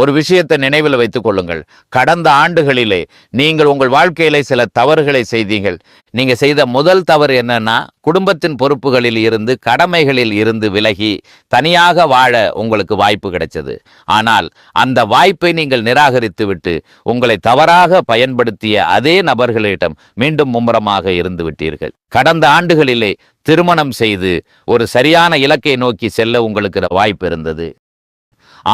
ஒரு விஷயத்தை நினைவில் வைத்துக் கொள்ளுங்கள். கடந்த ஆண்டுகளிலே நீங்கள் உங்கள் வாழ்க்கையிலே சில தவறுகளை செய்தீர்கள். நீங்க செய்த முதல் தவறு என்னன்னா குடும்பத்தின் பொறுப்புகளில் இருந்து கடமைகளில் இருந்து விலகி தனியாக வாழ உங்களுக்கு வாய்ப்பு கிடைச்சது. ஆனால் அந்த வாய்ப்பை நீங்கள் நிராகரித்துவிட்டு உங்களை தவறாக பயன்படுத்திய அதே நபர்களிடம் மீண்டும் மும்முரமாக இருந்து விட்டீர்கள். கடந்த ஆண்டுகளிலே திருமணம் செய்து ஒரு சரியான இலக்கை நோக்கி செல்ல உங்களுக்கு வாய்ப்பு இருந்தது.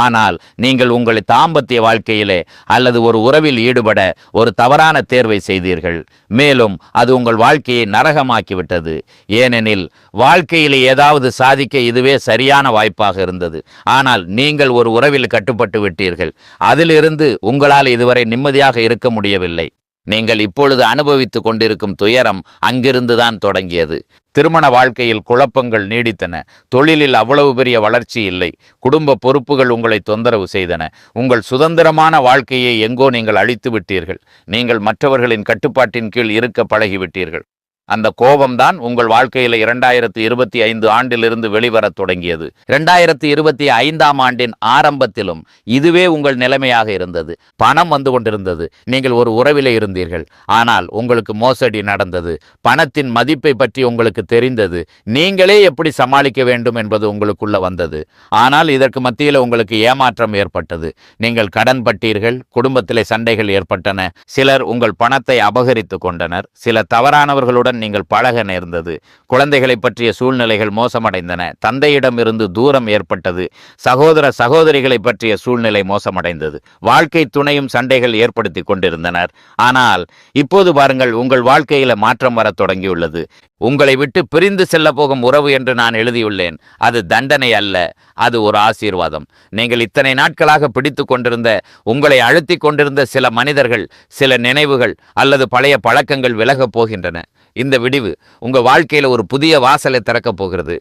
ஆனால் நீங்கள் உங்கள் தாம்பத்திய வாழ்க்கையிலே அல்லது ஒரு உறவில் ஈடுபட ஒரு தவறான தேர்வை செய்தீர்கள். மேலும் அது உங்கள் வாழ்க்கையை நரகமாக்கிவிட்டது. ஏனெனில் வாழ்க்கையிலே ஏதாவது சாதிக்க இதுவே சரியான வாய்ப்பாக இருந்தது. ஆனால் நீங்கள் ஒரு உறவில் கட்டுப்பட்டு விட்டீர்கள். அதிலிருந்து உங்களால் இதுவரை நிம்மதியாக இருக்க முடியவில்லை. நீங்கள் இப்பொழுது அனுபவித்துக் கொண்டிருக்கும் துயரம் அங்கிருந்துதான் தொடங்கியது. திருமண வாழ்க்கையில் குழப்பங்கள் நீடித்தன. தொழிலில் அவ்வளவு பெரிய வளர்ச்சி இல்லை. குடும்ப பொறுப்புகள் உங்களை தொந்தரவு செய்தன. உங்கள் சுதந்திரமான வாழ்க்கையை எங்கோ நீங்கள் அழித்து விட்டீர்கள். நீங்கள் மற்றவர்களின் கட்டுப்பாட்டின் கீழ் இருக்க பழகிவிட்டீர்கள். அந்த கோபம்தான் உங்கள் வாழ்க்கையில இரண்டாயிரத்தி இருபத்தி ஐந்து ஆண்டிலிருந்து வெளிவரத் தொடங்கியது. இரண்டாயிரத்தி இருபத்தி ஐந்தாம் ஆண்டின் ஆரம்பத்திலும் இதுவே உங்கள் நிலைமையாக இருந்தது. பணம் வந்து கொண்டிருந்தது. நீங்கள் ஒரு உறவிலே இருந்தீர்கள். ஆனால் உங்களுக்கு மோசடி நடந்தது. பணத்தின் மதிப்பை பற்றி உங்களுக்கு தெரிந்தது. நீங்களே எப்படி சமாளிக்க வேண்டும் என்பது உங்களுக்குள்ள வந்தது. ஆனால் இதற்கு மத்தியில் உங்களுக்கு ஏமாற்றம் ஏற்பட்டது. நீங்கள் கடன் பட்டீர்கள். குடும்பத்திலே சண்டைகள் ஏற்பட்டன. சிலர் உங்கள் பணத்தை அபகரித்து கொண்டனர். சில தவறானவர்களுடன் நீங்கள் பழக நேர்ந்தது. குழந்தைகளை பற்றிய சூழ்நிலைகள் மோசமடைந்தன. தந்தையிடம் இருந்து தூரம் ஏற்பட்டது. சகோதர சகோதரிகளை பற்றிய சூழ்நிலை மோசமடைந்தது. வாழ்க்கை துணையும் சண்டைகள் ஏற்படுத்தி கொண்டிருந்தனர். ஆனால் இப்போது பாருங்கள் உங்கள் வாழ்க்கையில மாற்றம் வரத் தொடங்கியுள்ளது. உங்களை விட்டு பிரிந்து செல்ல போகும் உறவு என்று நான் எழுதியுள்ளேன். அது தண்டனை அல்ல அது ஒரு ஆசீர்வாதம். நீங்கள் இத்தனை நாட்களாக பிடித்து கொண்டிருந்த உங்களை அழுத்தி கொண்டிருந்த சில மனிதர்கள் சில நினைவுகள் அல்லது பழைய பழக்கங்கள் விலகப் போகின்றன. இந்த விடிவு உங்கள் வாழ்க்கையில் ஒரு புதிய வாசலை திறக்கப் போகிறது.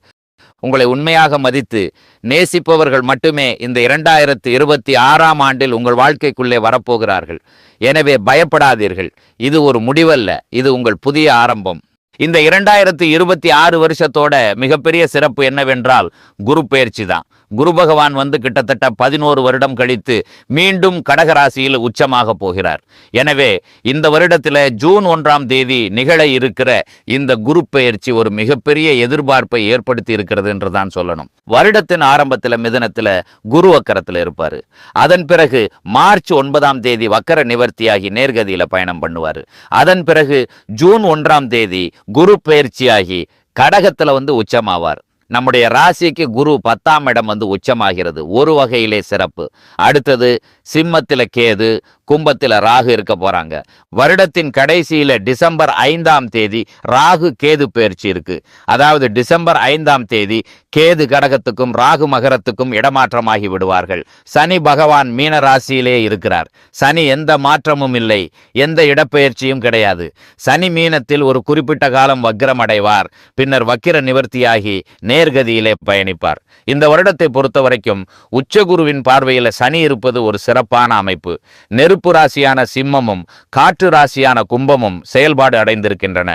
உங்களை உண்மையாக மதித்து நேசிப்பவர்கள் மட்டுமே இந்த இரண்டாயிரத்து இருபத்தி ஆறாம் ஆண்டில் உங்கள் வாழ்க்கைக்குள்ளே வரப்போகிறார்கள். எனவே பயப்படாதீர்கள். இது ஒரு முடிவல்ல. இது உங்கள் புதிய ஆரம்பம். இந்த இரண்டாயிரத்து இருபத்தி ஆறு வருஷத்தோட மிகப்பெரிய சிறப்பு என்னவென்றால் குரு பயிற்சி தான். குரு பகவான் வந்து கிட்டத்தட்ட பதினோரு வருடம் கழித்து மீண்டும் கடகராசியில் உச்சமாக போகிறார். எனவே இந்த வருடத்தில் ஜூன் ஒன்றாம் தேதி நிகழ இருக்கிற இந்த குரு பெயர்ச்சி ஒரு மிகப்பெரிய எதிர்பார்ப்பை ஏற்படுத்தி இருக்கிறது என்று தான் சொல்லணும். வருடத்தின் ஆரம்பத்தில் மிதனத்தில் குரு வக்கரத்தில் இருப்பார். அதன் பிறகு மார்ச் ஒன்பதாம் தேதி வக்கர நிவர்த்தியாகி நேர்கதியில் பயணம் பண்ணுவார். அதன் பிறகு ஜூன் ஒன்றாம் தேதி குரு பயிற்சியாகி கடகத்தில் வந்து உச்சமாவார். நம்முடைய ராசிக்கு குரு பத்தாம் இடம் வந்து உச்சமாகிறது. ஒரு வகையிலே சிறப்பு. அடுத்தது சிம்மத்தில் கேது கும்பத்தில் ராகு இருக்க போறாங்க. வருடத்தின் கடைசியில டிசம்பர் ஐந்தாம் தேதி ராகு கேது பயிற்சி இருக்கு. அதாவது டிசம்பர் ஐந்தாம் தேதி கேது கடகத்துக்கும் ராகு மகரத்துக்கும் இடமாற்றமாகி விடுவார்கள். சனி பகவான் மீன ராசியிலே இருக்கிறார். சனி எந்த மாற்றமும் இல்லை. எந்த இடப்பெயர்ச்சியும் கிடையாது. சனி மீனத்தில் ஒரு குறிப்பிட்ட காலம் வக்கிரம் அடைவார். பின்னர் வக்கிர நிவர்த்தியாகி நேர்கதியிலே பயணிப்பார். இந்த வருடத்தை பொறுத்த வரைக்கும் உச்சகுருவின் பார்வையில் சனி இருப்பது ஒரு சிறப்பான அமைப்பு. நெருப்பு ராசியான சிம்மமும் காற்று ராசியான கும்பமும் செயல்பாடு அடைந்திருக்கின்றன.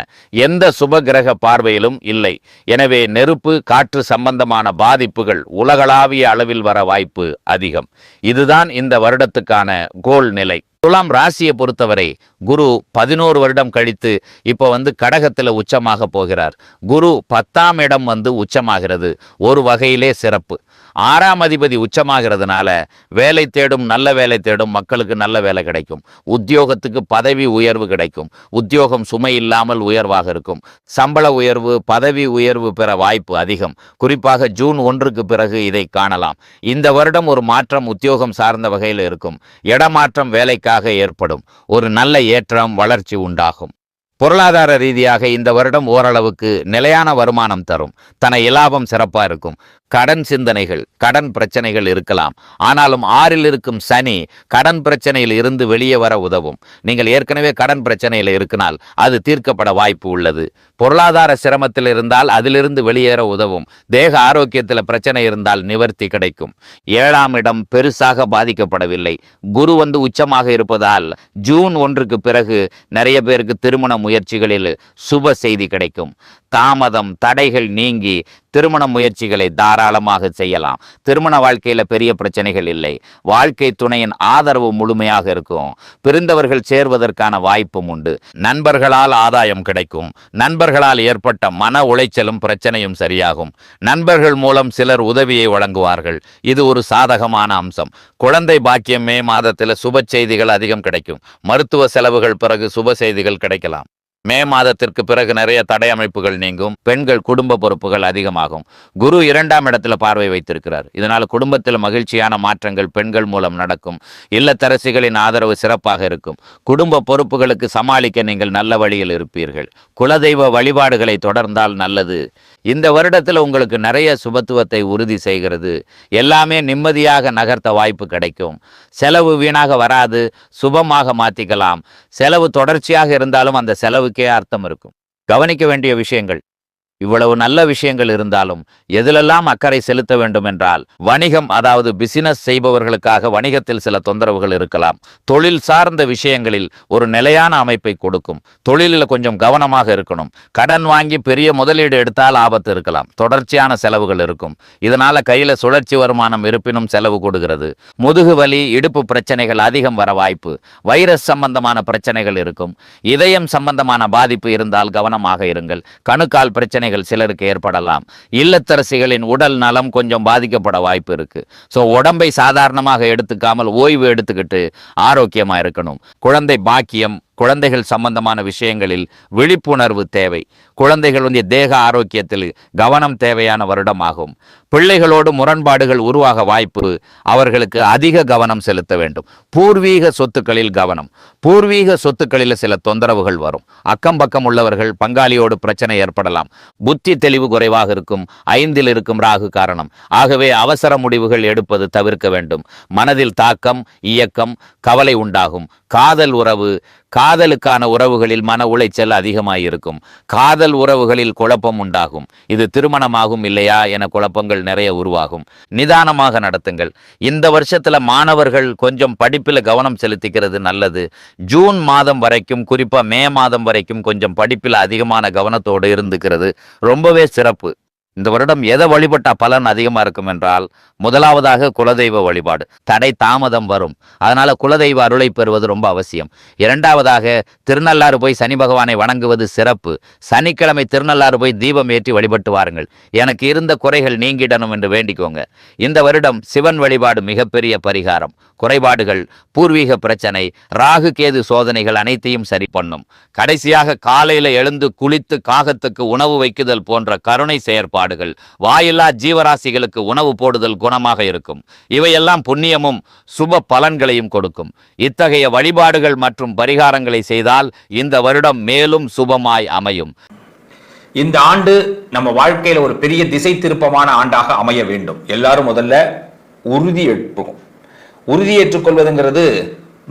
எந்த சுப கிரக பார்வையிலும் இல்லை. எனவே நெருப்பு காற்று சம்பந்தமான பாதிப்புகள் உலகளாவிய அளவில் வர வாய்ப்பு அதிகம். இதுதான் இந்த வருடத்துக்கான கோல் நிலை. துலாம் ராசியை பொறுத்தவரை குரு பதினோரு வருடம் கழித்து இப்போ வந்து கடகத்தில் உச்சமாக போகிறார். குரு பத்தாம் இடம் வந்து உச்சமாகிறது. ஒரு வகையிலே சிறப்பு. ஆறாம் அதிபதி உச்சமாகிறதுனால வேலை தேடும் நல்ல வேலை தேடும் மக்களுக்கு நல்ல வேலை கிடைக்கும். உத்தியோகத்துக்கு பதவி உயர்வு கிடைக்கும். உத்தியோகம் சுமை இல்லாமல் உயர்வாக இருக்கும். சம்பள உயர்வு பதவி உயர்வு பெற வாய்ப்பு அதிகம். குறிப்பாக ஜூன் ஒன்றுக்கு பிறகு இதை காணலாம். இந்த வருடம் ஒரு மாற்றம் உத்தியோகம் சார்ந்த வகையில் இருக்கும். இடமாற்றம் வேலைக்காக ஏற்படும். ஒரு நல்ல ஏற்றம் வளர்ச்சி உண்டாகும். பொருளாதார ரீதியாக இந்த வருடம் ஓரளவுக்கு நிலையான வருமானம் தரும். தன இலாபம் சிறப்பாக இருக்கும். கடன் சிந்தனைகள் கடன் பிரச்சனைகள் இருக்கலாம். ஆனாலும் ஆறில் இருக்கும் சனி கடன் பிரச்சனையில் இருந்து வெளியே வர உதவும். நீங்கள் ஏற்கனவே கடன் பிரச்சனையில் இருக்கினால் அது தீர்க்கப்பட வாய்ப்பு உள்ளது. பொருளாதார சிரமத்தில் இருந்தால் அதிலிருந்து வெளியேற உதவும். தேக ஆரோக்கியத்தில் பிரச்சனை இருந்தால் நிவர்த்தி கிடைக்கும். ஏழாம் இடம் பெருசாக பாதிக்கப்படவில்லை. குரு வந்து உச்சமாக இருப்பதால் ஜூன் ஒன்றுக்கு பிறகு நிறைய பேருக்கு திருமண முயற்சிகளில் சுப செய்தி கிடைக்கும். தாமதம் தடைகள் நீங்கி திருமண முயற்சிகளை தாராளமாக செய்யலாம். திருமண வாழ்க்கையில பெரிய பிரச்சனைகள் இல்லை. வாழ்க்கை துணையின் ஆதரவு முழுமையாக இருக்கும். பிரிந்தவர்கள் சேர்வதற்கான வாய்ப்பும் உண்டு. நண்பர்களால் ஆதாயம் கிடைக்கும். நண்பர்களால் ஏற்பட்ட மன உளைச்சலும் பிரச்சனையும் சரியாகும். நண்பர்கள் மூலம் சிலர் உதவியை வழங்குவார்கள். இது ஒரு சாதகமான அம்சம். குழந்தை பாக்கியம் மே மாதத்தில் சுப செய்திகள் அதிகம் கிடைக்கும். மருத்துவ செலவுகள் பிறகு சுப செய்திகள் கிடைக்கலாம். மே மாதத்திற்கு பிறகு நிறைய தடை அமைப்புகள் நீங்கும். பெண்கள் குடும்ப பொறுப்புகள் அதிகமாகும். குரு இரண்டாம் இடத்துல பார்வை வைத்திருக்கிறார். இதனால் குடும்பத்தில் மகிழ்ச்சியான மாற்றங்கள் பெண்கள் மூலம் நடக்கும். இல்லத்தரசிகளின் ஆதரவு சிறப்பாக இருக்கும். குடும்ப பொறுப்புகளுக்கு சமாளிக்க நீங்கள் நல்ல வழியில் இருப்பீர்கள். குலதெய்வ வழிபாடுகளை தொடர்ந்தால் நல்லது. இந்த வருடத்தில் உங்களுக்கு நிறைய சுபத்துவத்தை உறுதி செய்கிறது. எல்லாமே நிம்மதியாக நகர்த்த வாய்ப்பு கிடைக்கும். செலவு வீணாக வராது. சுபமாக மாற்றிக்கலாம் செலவு தொடர்ச்சியாக இருந்தாலும் அந்த செலவு அர்த்தம் இருக்கும். கவனிக்க வேண்டிய விஷயங்கள். இவ்வளவு நல்ல விஷயங்கள் இருந்தாலும் எதிலெல்லாம் அக்கறை செலுத்த வேண்டும் என்றால் வணிகம் அதாவது பிசினஸ் செய்பவர்களுக்காக வணிகத்தில் சில தொந்தரவுகள் இருக்கலாம். தொழில் சார்ந்த விஷயங்களில் ஒரு நிலையான அமைப்பை கொடுக்கும். தொழிலில் கொஞ்சம் கவனமாக இருக்கணும். கடன் வாங்கி பெரிய முதலீடு எடுத்தால் ஆபத்து இருக்கலாம். தொடர்ச்சியான செலவுகள் இருக்கும். இதனால கையில சுழற்சி வருமானம் இருப்பினும் செலவு கூடுகிறது. முதுகு வலி இடுப்பு பிரச்சனைகள் அதிகம் வர வாய்ப்பு. வைரஸ் சம்பந்தமான பிரச்சனைகள் இருக்கும். இதயம் சம்பந்தமான பாதிப்பு இருந்தால் கவனமாக இருங்கள். கணுக்கால் பிரச்சனை பிரச்சனைகள் சிலருக்கு ஏற்படலாம். இல்லத்தரசிகளின் உடல் நலம் கொஞ்சம் பாதிக்கப்பட வாய்ப்பு இருக்கு. ஸோ உடம்பை சாதாரணமாக எடுத்துக்காமல் ஓய்வு எடுத்துக்கிட்டு ஆரோக்கியமா இருக்கணும். குழந்தை பாக்கியம் குழந்தைகள் சம்பந்தமான விஷயங்களில் விழிப்புணர்வு தேவை. குழந்தைகளுடைய தேக ஆரோக்கியத்தில் கவனம் தேவையான வருடமாகும். பிள்ளைகளோடு முரண்பாடுகள் உருவாக வாய்ப்பு அவர்களுக்கு அதிக கவனம் செலுத்த வேண்டும். பூர்வீக சொத்துக்களில் கவனம். பூர்வீக சொத்துக்களில் சில தொந்தரவுகள் வரும். அக்கம் பக்கம் உள்ளவர்கள் பங்காளியோடு பிரச்சனை ஏற்படலாம். புத்தி தெளிவு குறைவாக இருக்கும். ஐந்தில் இருக்கும் ராகு காரணம். ஆகவே அவசர முடிவுகள் எடுப்பது தவிர்க்க வேண்டும். மனதில் தாக்கம் இயக்கம் கவலை உண்டாகும். காதல் உறவு காதலுக்கான உறவுகளில் மன உளைச்சல் அதிகமாயிருக்கும். காதல் உறவுகளில் குழப்பம் உண்டாகும். இது திருமணமாகும் இல்லையா என குழப்பங்கள் நிறைய உருவாகும். நிதானமாக நடத்துங்கள். இந்த வருஷத்துல மாணவர்கள் கொஞ்சம் படிப்பில் கவனம் செலுத்திக்கிறது நல்லது. ஜூன் மாதம் வரைக்கும் குறிப்பா மே மாதம் வரைக்கும் கொஞ்சம் படிப்பில் அதிகமான கவனத்தோடு இருந்துக்கிறது. ரொம்பவே சிறப்பு. இந்த வருடம் எதை வழிபட்டா பலன் அதிகமா இருக்கும் என்றால் முதலாவதாக குலதெய்வ வழிபாடு. தடை தாமதம் வரும். அதனால குலதெய்வ அருளை பெறுவது ரொம்ப அவசியம். இரண்டாவதாக திருநள்ளாறு போய் சனி பகவானை வணங்குவது சிறப்பு. சனிக்கிழமை திருநள்ளாறு போய் தீபம் ஏற்றி வழிபட்டு வாருங்கள். எனக்கு இருந்த குறைகள் நீங்கிடணும் என்று வேண்டிக்கோங்க. இந்த வருடம் சிவன் வழிபாடு மிகப்பெரிய பரிகாரம். குறைபாடுகள் பூர்வீக பிரச்சனை ராகு கேது சோதனைகள் அனைத்தையும் சரி பண்ணும். கடைசியாக காலையில எழுந்து குளித்து காகத்துக்கு உணவு வைக்குதல் போன்ற கருணை செயற்பாடு. செயற்பாடுகள் வாயில்லா ஜீவராசிகளுக்கு உணவு போடுதல் குணமாக இருக்கும். இவையெல்லாம் புண்ணியமும் சுப பலன்களையும் கொடுக்கும். இத்தகைய வழிபாடுகள் மற்றும் பரிகாரங்களை செய்தால் இந்த வருடம் மேலும் சுபமாய் அமையும். இந்த ஆண்டு நம்ம வாழ்க்கையில ஒரு பெரிய திசை திருப்பமான ஆண்டாக அமைய வேண்டும். எல்லாரும் முதல்ல உறுதி எடுப்போம் உறுதி ஏற்றுக்கொள்வதுங்கிறது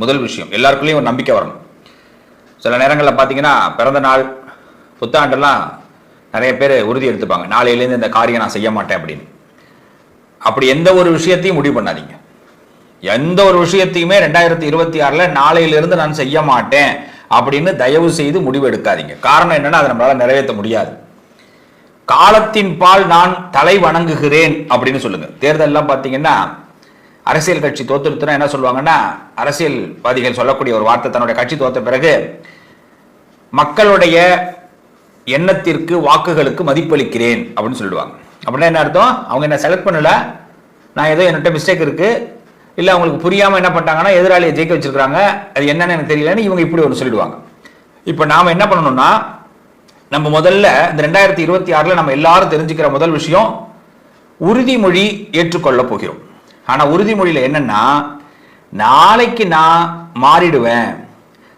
முதல் விஷயம். எல்லாருக்குள்ளேயும் ஒரு நம்பிக்கை வரணும். சில நேரங்களில் பார்த்தீங்கன்னா பிறந்த நாள் புத்தாண்டெல்லாம் நிறைய பேர் உறுதி எடுத்துப்பாங்க. நாளையிலேருந்து இந்த காரியம் நான் செய்ய மாட்டேன் அப்படின்னு. அப்படி எந்த ஒரு விஷயத்தையும் முடிவு பண்ணாதீங்க. எந்த ஒரு விஷயத்தையுமே ரெண்டாயிரத்தி இருபத்தி ஆறில் நாளையிலிருந்து நான் செய்ய மாட்டேன் அப்படின்னு தயவு செய்து முடிவு எடுக்காதீங்க. காரணம் என்னன்னா அதை நம்மளால் நிறைவேற்ற முடியாது. காலத்தின் பால் நான் தலை வணங்குகிறேன் அப்படின்னு சொல்லுங்க. தேர்தல்லாம் பார்த்தீங்கன்னா அரசியல் கட்சி தோத்துருத்துனா என்ன சொல்லுவாங்கன்னா அரசியல்வாதிகள் சொல்லக்கூடிய ஒரு வார்த்தை தன்னுடைய கட்சி தோத்த பிறகு மக்களுடைய எண்ணத்திற்கு வாக்குகளுக்கு மதிப்பளிக்கிறேன் அப்படின்னு சொல்லிடுவாங்க. அப்படின்னா என்ன அர்த்தம்? அவங்க என்ன செலக்ட் பண்ணல. நான் ஏதோ என்னட்ட மிஸ்டேக் இருக்கு. இல்லை அவங்களுக்கு புரியாமல் என்ன பண்ணிட்டாங்கன்னா எதிராளியை ஜெயிக்க வச்சிருக்காங்க அது என்னன்னு எனக்கு தெரியலன்னு இவங்க இப்படி ஒன்று சொல்லிடுவாங்க. இப்போ நாம் என்ன பண்ணணும்னா நம்ம முதல்ல இந்த ரெண்டாயிரத்தி இருபத்தி ஆறில் நம்ம எல்லாரும் தெரிஞ்சுக்கிற முதல் விஷயம் உறுதிமொழி ஏற்றுக்கொள்ள போகிறோம். ஆனால் உறுதிமொழியில் என்னன்னா நாளைக்கு நான் மாறிடுவேன்.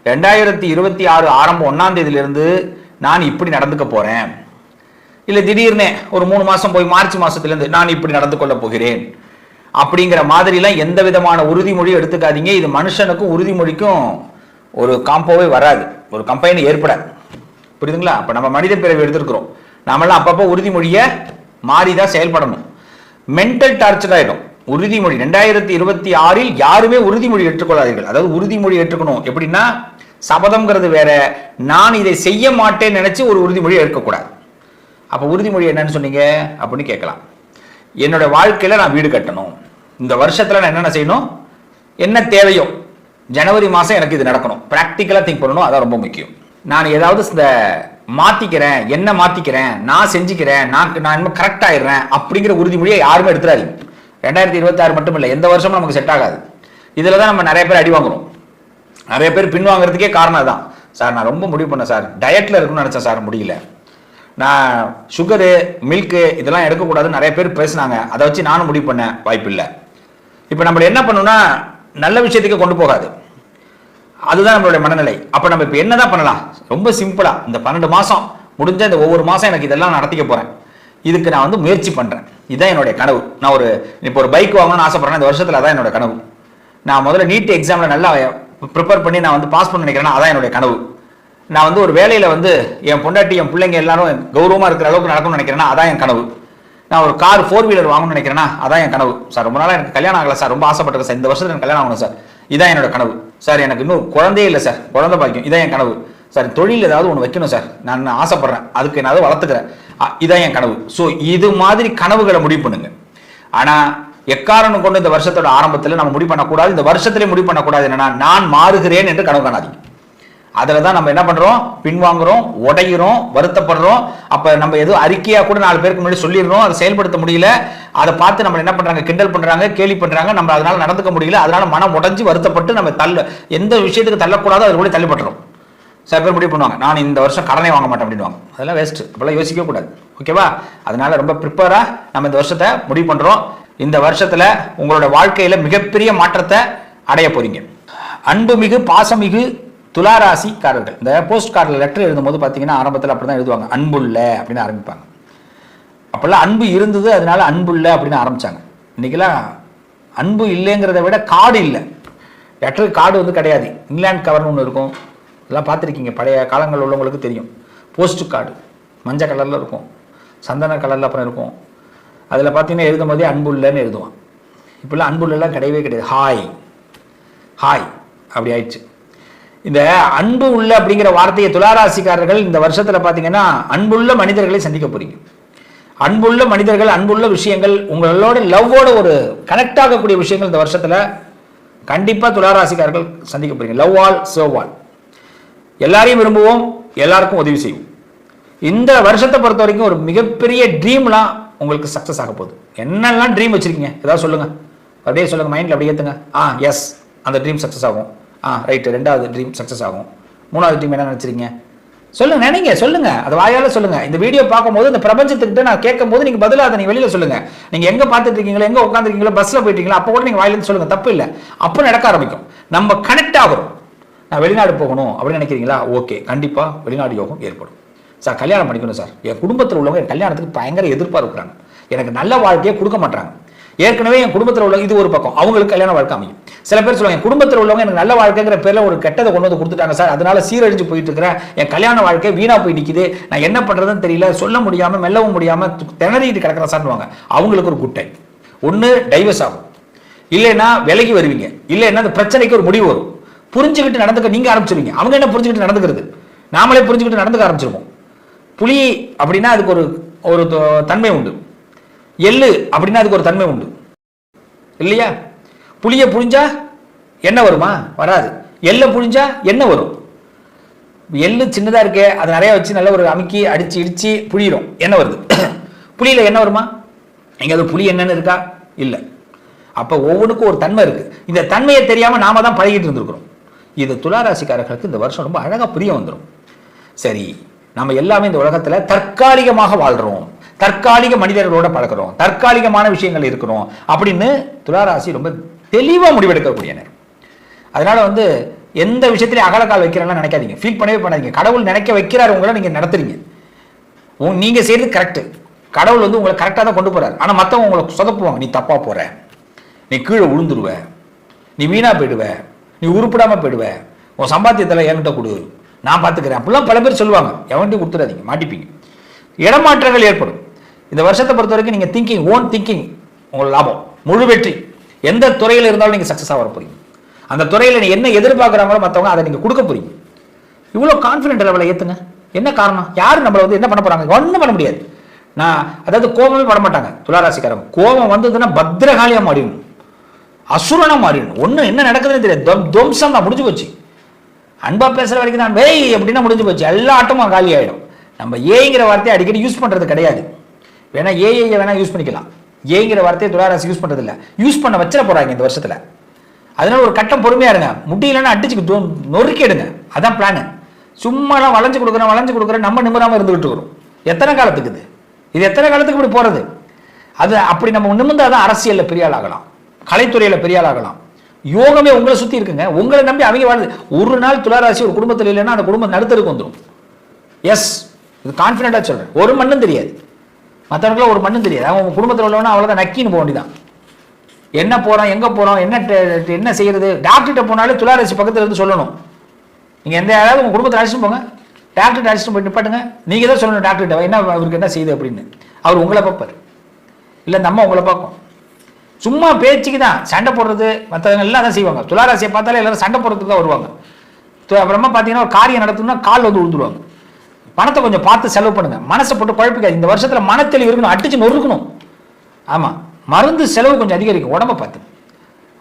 ரெண்டாயிரத்தி இருபத்தி ஆறு ஆரம்பம் ஒன்றாம் தேதியிலிருந்து நான் இப்படி நடந்துக்க போறேன். இல்லை திடீர்னு ஒரு மூணு மாசம் போய் மார்ச் மாதத்துலேருந்து நான் இப்படி நடந்து கொள்ள போகிறேன். அப்படிங்கிற மாதிரிலாம் எந்த விதமான உறுதிமொழியும் எடுத்துக்காதீங்க. இது மனுஷனுக்கும் உறுதிமொழிக்கும் ஒரு காம்போவே வராது. ஒரு கம்பெனி ஏற்படாது. புரியுதுங்களா? அப்ப நம்ம மனித பிறவி எடுத்திருக்கிறோம். நாமெல்லாம் அப்பப்போ உறுதிமொழியை மாறி தான் செயல்படணும். மென்டல் டார்ச்சர் ஆயிடும். உறுதிமொழி. ரெண்டாயிரத்தி இருபத்தி ஆறில் யாருமே உறுதிமொழி ஏற்றுக்கொள்ளாதீர்கள். அதாவது உறுதிமொழி ஏற்றுக்கணும். எப்படின்னா சபதம்ங்கிறது வேற. நான் இதை செய்ய மாட்டேன்னு நினைச்சு ஒரு உறுதிமொழி எடுக்கக்கூடாது அப்போ உறுதிமொழி என்னன்னு சொன்னீங்க? அப்படின்னு கேட்கலாம். என்னோட வாழ்க்கையில் நான் வீடு கட்டணும். இந்த வருஷத்தில் நான் என்னென்ன செய்யணும்? என்ன தேவையோ? ஜனவரி மாதம் எனக்கு இது நடக்கணும். ப்ராக்டிக்கலாக திங்க் பண்ணணும். அதான் ரொம்ப முக்கியம். நான் ஏதாவது இந்த மாற்றிக்கிறேன் என்ன மாற்றிக்கிறேன் நான் செஞ்சுக்கிறேன் நான் நான் இன்னும் கரெக்ட் ஆயிடுறேன் அப்படிங்கிற உறுதிமொழியை யாருமே எடுத்துறாதீங்க ரெண்டாயிரத்தி இருபத்தாறு மட்டும் இல்லை எந்த வருஷமும் நமக்கு செட் ஆகாது. இதில் தான் நம்ம நிறைய பேர் அடி வாங்குறோம். நிறைய பேர் பின்வாங்கிறதுக்கே காரணம் தான் சார் நான் ரொம்ப முடிவு பண்ணேன் சார். டயட்டில் இருக்கணும்னு நினச்சேன் சார் முடியல. நான் சுகரு மில்க்கு இதெல்லாம் எடுக்கக்கூடாதுன்னு நிறைய பேர் பேசுனாங்க. அதை வச்சு நானும் முடிவு பண்ணேன் வாய்ப்பு இல்லை இப்போ நம்மளை என்ன பண்ணணும்னா நல்ல விஷயத்துக்கு கொண்டு போகாது. அதுதான் நம்மளுடைய மனநிலை. அப்போ நம்ம இப்ப என்னதான் பண்ணலாம்? ரொம்ப சிம்பிளாக இந்த பன்னெண்டு மாதம் முடிஞ்ச இந்த ஒவ்வொரு மாதம் எனக்கு இதெல்லாம் நடத்திக்க போகிறேன் இதுக்கு நான் வந்து முயற்சி பண்ணுறேன் இதுதான் என்னுடைய கனவு. நான் ஒரு இப்போ ஒரு பைக் வாங்கணும்னு ஆசைப்பட்றேன் இந்த வருஷத்தில் அதான் என்னோட கனவு. நான் முதல்ல நீட் எக்ஸாமில் நல்லா ப்ரிப்பேர் பண்ணி நான் வந்து பாஸ் பண்ண நினைக்கிறேன்னா அதான் என்னுடைய கனவு. நான் வந்து ஒரு வேலையில் வந்து என் பொண்டாட்டி என் பிள்ளைங்க எல்லாரும் கௌரவமாக இருக்கிற அளவுக்கு நடக்கணும்னு நினைக்கிறேன்னா அதான் என் கனவு. நான் ஒரு கார் ஃபோர் வீலர் வாங்கணும்னு நினைக்கிறேன்னா அதான் என் கனவு. சார் ரொம்ப நாளாக எனக்கு கல்யாணம் ஆகலை சார். ரொம்ப ஆசைப்பட்டிருக்கேன் சார். இந்த வருஷத்துல எனக்கு கல்யாணம் ஆகணும் சார். இதான் என்னோட கனவு. சார் எனக்கு இன்னும் குழந்தையே இல்லை சார். குழந்தை பாக்கியம். இதான் என் கனவு. சார் தொழில் ஏதாவது ஒன்று வைக்கணும் சார். நான் ஆசைப்படுறேன். அதுக்கு நான் வளர்த்துக்கிறேன். இதான் என் கனவு. ஸோ இது மாதிரி கனவுகளை முடிவு பண்ணுங்க. ஆனால் எக்காரணம் கொண்டு இந்த வருஷத்தோட ஆரம்பத்தில் நம்ம முடிவு பண்ணக்கூடாது இந்த வருஷத்திலே முடிவு பண்ணக்கூடாது என்னன்னா நான் மாறுகிறேன் என்று கனவு காணாதீங்க. அதில் தான் நம்ம என்ன பண்ணுறோம் பின்வாங்குறோம் உடையிறோம் வருத்தப்படுறோம். அப்போ நம்ம எதுவும் அறிக்கையாக கூட நாலு பேருக்கு முன்னாடி சொல்லிடுறோம் அதை செயல்படுத்த முடியல. அதை பார்த்து நம்ம என்ன பண்ணுறாங்க கிண்டல் பண்ணுறாங்க கேலி பண்ணுறாங்க நம்ம அதனால் நடந்துக்க முடியல. அதனால் மனம் உடஞ்சி வருத்தப்பட்டு நம்ம தள்ள எந்த விஷயத்துக்கு தள்ளக்கூடாதோ அது கூட தள்ளிப்பட்டுரும். சில பேர் முடிவு பண்ணுவாங்க நான் இந்த வருஷம் கடனே வாங்க மாட்டேன் அப்படின்வாங்க அதெல்லாம் வேஸ்ட் அப்பெல்லாம் யோசிக்கவே கூடாது ஓகேவா அதனால ரொம்ப ப்ரிப்பேராக நம்ம இந்த வருஷத்தை முடிவு பண்ணுறோம் இந்த வருஷத்துல உங்களோட வாழ்க்கையில மிகப்பெரிய மாற்றத்தை அடைய போறீங்க. அன்புமிகு பாசமிகு துளாராசிக்காரர்கள். இந்த போஸ்ட் கார்டில் லெட்டர் எழுதும்போது பார்த்தீங்கன்னா ஆரம்பத்தில் அப்படி தான் எழுதுவாங்க. அன்புள்ள அப்படின்னு ஆரம்பிப்பாங்க. அப்போல்லாம் அன்பு இருந்தது அதனால அன்புள்ள அப்படின்னு ஆரம்பிச்சாங்க. இன்னைக்கெல்லாம் அன்பு இல்லைங்கிறத விட கார்டு இல்லை. லெட்டருக்கு கார்டு வந்து கிடையாது. இங்கிலாந்து கவர்னு ஒன்று இருக்கும். இதெல்லாம் பார்த்துருக்கீங்க. பழைய காலங்கள் உள்ளவங்களுக்கு தெரியும். போஸ்ட் கார்டு மஞ்சள் கலரில் இருக்கும். சந்தன கலரில் அப்புறம் இருக்கும். அதில் பார்த்தீங்கன்னா எழுதும் போதே அன்பு எழுதுவான். இப்போல்லாம் அன்புள்ளெல்லாம் கிடையவே கிடையாது. ஹாய் ஹாய் அப்படி ஆயிடுச்சு. இந்த அன்பு உள்ள அப்படிங்கிற வார்த்தையை துளாராசிக்காரர்கள் இந்த வருஷத்தில் பார்த்தீங்கன்னா அன்புள்ள மனிதர்களை சந்திக்க போறீங்க. அன்புள்ள மனிதர்கள் அன்புள்ள விஷயங்கள் உங்களோட லவ்வோட ஒரு கனெக்ட் ஆகக்கூடிய விஷயங்கள் இந்த வருஷத்தில் கண்டிப்பாக துளாராசிக்காரர்கள் சந்திக்க போறீங்க. லவ் ஆல் சர்வ் ஆல் எல்லாரையும் விரும்புவோம் எல்லாருக்கும் உதவி செய்வோம். இந்த வருஷத்தை பொறுத்த வரைக்கும் ஒரு மிகப்பெரிய ட்ரீம்லாம் உங்களுக்கு சக்ஸஸ் ஆக போகுது. என்னெல்லாம் ட்ரீம் வச்சிருக்கீங்க? ஏதாவது சொல்லுங்க. அப்படியே சொல்லுங்க மைண்ட்ல அப்படியே ஏத்துங்க. ஆ எஸ் அந்த ட்ரீம் சக்ஸஸ் ஆகும். ஆ ரைட்டு ரெண்டாவது ட்ரீம் சக்ஸஸ் ஆகும். மூணாவது ட்ரீம் என்ன நினைச்சிருக்கீங்க? சொல்லுங்க நினைங்க சொல்லுங்க. அது வாயால சொல்லுங்க. இந்த வீடியோ பார்க்கும்போது இந்த பிரபஞ்சத்துக்கிட்ட நான் கேட்கும் போது நீங்க பதிலாக அதை நீங்க வெளியில சொல்லுங்க. நீங்க எங்க பார்த்துட்டு இருக்கீங்களோ எங்க உட்காந்துருக்கீங்களோ பஸ்ல போயிட்டீங்களோ அப்போ கூட நீங்க வாயிலிருந்து சொல்லுங்க. தப்பு இல்லை. அப்போ நடக்க ஆரம்பிக்கும். நம்ம கனெக்ட் ஆகும் நான் வெளிநாடு போகணும் அப்படின்னு நினைக்கிறீங்களா? ஓகே. கண்டிப்பா வெளிநாடு யோகம் ஏற்படும். சார் கல்யாணம் பண்ணிக்கணும் சார். என் குடும்பத்தில் உள்ளவங்க என் கல்யாணத்துக்கு பயங்கர இருக்கிறாங்க. எனக்கு நல்ல வாழ்க்கையை கொடுக்க மாட்டாங்க. ஏற்கனவே என் குடும்பத்தில் உள்ள இது ஒரு பக்கம். அவங்களுக்கு கல்யாண வாழ்க்கை அமையும். சில பேர் சொல்லுவாங்க என் குடும்பத்தில் உள்ளவங்க எனக்கு நல்ல வாழ்க்கைங்கிற பேரில் ஒரு கெட்டதை கொண்டு வந்து கொடுத்துட்டாங்க சார். அதனால சீரழிஞ்சு போயிட்டு இருக்கிறேன். என் கல்யாண வாழ்க்கை வீணாக போய் நிற்கிது நான் என்ன பண்ணுறதுன்னு தெரியல. சொல்ல முடியாமல் மெல்லவும் முடியாமல் திணறிட்டு கிடக்கிறேன் சார்னுவாங்க அவங்களுக்கு ஒரு குட் டைம் ஒன்று டைவர்ஸ் ஆகும். இல்லைன்னா விலகி வருவீங்க. இல்லைன்னா அந்த பிரச்சனைக்கு ஒரு முடிவு வரும். புரிஞ்சுக்கிட்டு நடந்துக்க நீங்கள் ஆரம்பிச்சிருவீங்க. அவங்க என்ன புரிஞ்சுக்கிட்டு நடந்துக்கிறது? நாமளே புரிஞ்சுக்கிட்டு நடந்துக்க ஆரம்பிச்சிருவோம். புலி அப்படின்னா அதுக்கு ஒரு ஒரு தன்மை உண்டு. எள்ளு அப்படின்னா அதுக்கு ஒரு தன்மை உண்டு. இல்லையா? புளியை புழிஞ்சா என்ன வருமா? வராது. எள்ளை புழிஞ்சா என்ன வரும். எள்ளு சின்னதாக இருக்கே அதை நிறைய வச்சு நல்ல ஒரு அமுக்கி அடிச்சு இடிச்சு புளியிடும் என்ன வருது. புளியில் என்ன வருமா? எங்கேயாவது புளி என்னன்னு இருக்கா? இல்லை. அப்போ ஒவ்வொன்றுக்கும் ஒரு தன்மை இருக்குது இந்த தன்மையை தெரியாமல் நாம தான் பழகிட்டு இருந்திருக்கிறோம். இது துளாராசிக்காரர்களுக்கு இந்த வருஷம் ரொம்ப அழகாக புரிய வந்துடும் சரி நம்ம எல்லாமே இந்த உலகத்துல தற்காலிகமாக வாழ்றோம். தற்காலிக மனிதர்களோட பழக்கிறோம் தற்காலிகமான விஷயங்கள் இருக்கிறோம் அப்படின்னு துளாராசி ரொம்ப தெளிவாக முடிவெடுக்கக்கூடிய நேரம் அதனால வந்து எந்த விஷயத்திலையும் அகலக்கால் வைக்கிறாங்கன்னு நினைக்காதீங்க. ஃபீல் பண்ணவே பண்ணாதீங்க. கடவுள் நினைக்க வைக்கிறார் உங்களை நீங்கள் நடத்துறீங்க. உங் நீங்கள் செய்கிறது கரெக்டு கடவுள் வந்து உங்களை கரெக்டாக தான் கொண்டு போகிறார் ஆனால் மற்றவங்க உங்களை சொதப்புவாங்க. நீ தப்பாக போகிற நீ கீழே விழுந்துருவ நீ வீணாக போயிடுவ. நீ உருப்பிடாமல் போயிடுவ. உன் சம்பாத்தியத்தில் என்கிட்ட கொடு. நான் பார்த்துக்கிறேன். அப்படிலாம் பல பேர் சொல்லுவாங்க. எவன்ட்டையும் கொடுத்துடாதீங்க. மாட்டிப்பீங்க. இடமாற்றங்கள் ஏற்படும். இந்த வருஷத்தை பொறுத்த வரைக்கும் நீங்கள் திங்கிங் ஓன் திங்கிங் உங்கள் லாபம். முழு வெற்றி. எந்த துறையில் இருந்தாலும் நீங்கள் சக்ஸஸ் ஆக போறீங்க. அந்த துறையில் நீ என்ன எதிர்பார்க்குறாங்களோ மற்றவங்க அதை நீங்கள் கொடுக்க போறீங்க. இவ்வளோ கான்ஃபிடென்ட் லெவலை ஏற்றுங்க என்ன காரணம்? யார் நம்மளை வந்து என்ன பண்ண போறாங்க? ஒன்றும் பண்ண முடியாது. நான் அதாவது கோபமே பட மாட்டாங்க. துளாராசிக்காரங்க. கோபம் வந்ததுன்னா பத்திரகாலியாக மாறிடணும். அசுரனாக மாறிடணும். ஒன்றும் என்ன நடக்குதுன்னு தெரியாது. தம் துவம்சம் தான் முடிஞ்சு போச்சு. அன்பாக பேசுகிற வரைக்கும் தான். வேய் அப்படின்னா முடிஞ்சு போச்சு. எல்லா ஆட்டமும் காலி ஆயிடும். நம்ம ஏங்கிற வார்த்தையை அடிக்கடி யூஸ் பண்ணுறது கிடையாது. வேணா ஏஐ வேணா யூஸ் பண்ணிக்கலாம். ஏங்கிற வார்த்தையை துளாராசி யூஸ் பண்ணுறது இல்லை யூஸ் பண்ண வச்சிட போகிறாங்க இந்த வருஷத்தில். அதனால ஒரு கட்டம் பொறுமையாக இருங்க. முடியலன்னா அடிச்சுக்கு தூ- நொறுக்கிடுங்க அதான் பிளானு சும்மாலாம் வளைஞ்சு கொடுக்குறோம் வளைஞ்சு கொடுக்குறோம் நம்ம நிமிராமல் இருந்துகிட்டு இருக்கிறோம் எத்தனை காலத்துக்கு இது? இது எத்தனை காலத்துக்கு இப்படி போகிறது அது அப்படி நம்ம நிமிர்ந்தாதான் அரசியல்ல பெரிய பெரியாளாகலாம் கலைத்துறையில் பெரியாளாகலாம் பெரிய யோகமே உங்களை சுற்றி இருக்குங்க. உங்களை நம்பி அவங்க வாழுது ஒரு நாள் துளாராசி ஒரு குடும்பத்தில் இல்லைன்னா அந்த குடும்பம் நடுத்தருக்கு வந்துடும் எஸ் இது கான்ஃபிடென்ட்டா சொல்கிறேன் ஒரு மண்ணும் தெரியாது. மற்றவங்களுக்குலாம் ஒரு மண்ணும் தெரியாது. அவங்க குடும்பத்தில் உள்ளவனா அவ்வளோதான் நக்கின்னு போக வேண்டியதான் என்ன போகிறோம் எங்கே போகிறோம் என்ன டெ- என்ன செய்கிறது டாக்டர்கிட்ட போனாலே துளாராசி பக்கத்தில் இருந்து சொல்லணும். நீங்கள் எந்த யாராவது உங்கள் குடும்பத்தை அழைச்சிட்டு போங்க. டாக்டர்கிட்ட அழைச்சிட்டு போய் நிப்பாட்டுங்க. நீங்கள் தான் சொல்லணும் டாக்டர்கிட்ட என்ன அவருக்கு என்ன செய்யுது அப்படின்னு. அவர் உங்களை பார்ப்பார். இல்லை நம்ம அம்மா உங்களை பார்க்கும். சும்மா பேச்சுக்கு தான் சண்டை போடுறது மற்றவங்க எல்லாம் தான் செய்வாங்க. துளாராசியை பார்த்தாலே எல்லாரும் சண்டை போடுறதுக்கு தான் வருவாங்க. அப்புறமா பார்த்தீங்கன்னா ஒரு காரியம் நடத்தணும்னா கால் வந்து விழுந்துருவாங்க பணத்தை கொஞ்சம் பார்த்து செலவு பண்ணுங்கள் மனசை போட்டு குழப்பிக்காது இந்த வருஷத்தில் மனத்தெளிவு இருக்கணும். அடிச்சு நொறுக்கணும். ஆமாம் மருந்து செலவு கொஞ்சம் அதிகரிக்கும். உடம்ப பார்த்து.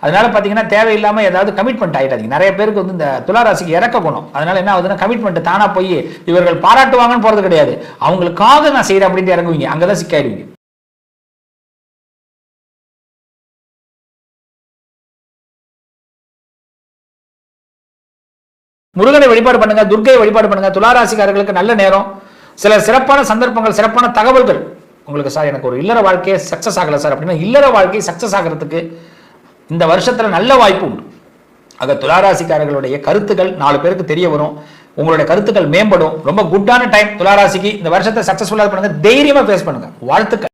அதனால பார்த்தீங்கன்னா தேவையில்லாமல் ஏதாவது கமிட்மெண்ட் ஆகிடாதீங்க நிறைய பேருக்கு வந்து இந்த துளாராசிக்கு இறக்க குணம். அதனால என்ன ஆகுதுன்னா கமிட்மெண்ட் தானாக போய் இவர்கள் பாராட்டுவாங்கன்னு போகிறது கிடையாது. அவங்களுக்காக நான் செய்கிறேன் அப்படின்ட்டு இறங்குவீங்க. அங்கதான் சிக்காயிடுவீங்க முருகனை வழிபாடு பண்ணுங்க துர்கையை வழிபாடு பண்ணுங்க. துளாராசிக்காரர்களுக்கு நல்ல நேரம். சில சிறப்பான சந்தர்ப்பங்கள் சிறப்பான தகவல்கள். உங்களுக்கு சார் எனக்கு ஒரு இல்லற வாழ்க்கையை சக்சஸ் ஆகலை சார் அப்படின்னா இல்லற வாழ்க்கை சக்சஸ் ஆகிறதுக்கு இந்த வருஷத்துல நல்ல வாய்ப்பு உண்டு. ஆக துளாராசிக்காரர்களுடைய கருத்துக்கள் நாலு பேருக்கு தெரிய வரும். உங்களுடைய கருத்துக்கள் மேம்படும். ரொம்ப குட்டான டைம் துளாராசிக்கு இந்த வருஷத்தை சக்சஸ்ஃபுல்லாக பண்ணுங்க. தைரியமா ஃபேஸ் பண்ணுங்க. வாழ்த்துக்கள்.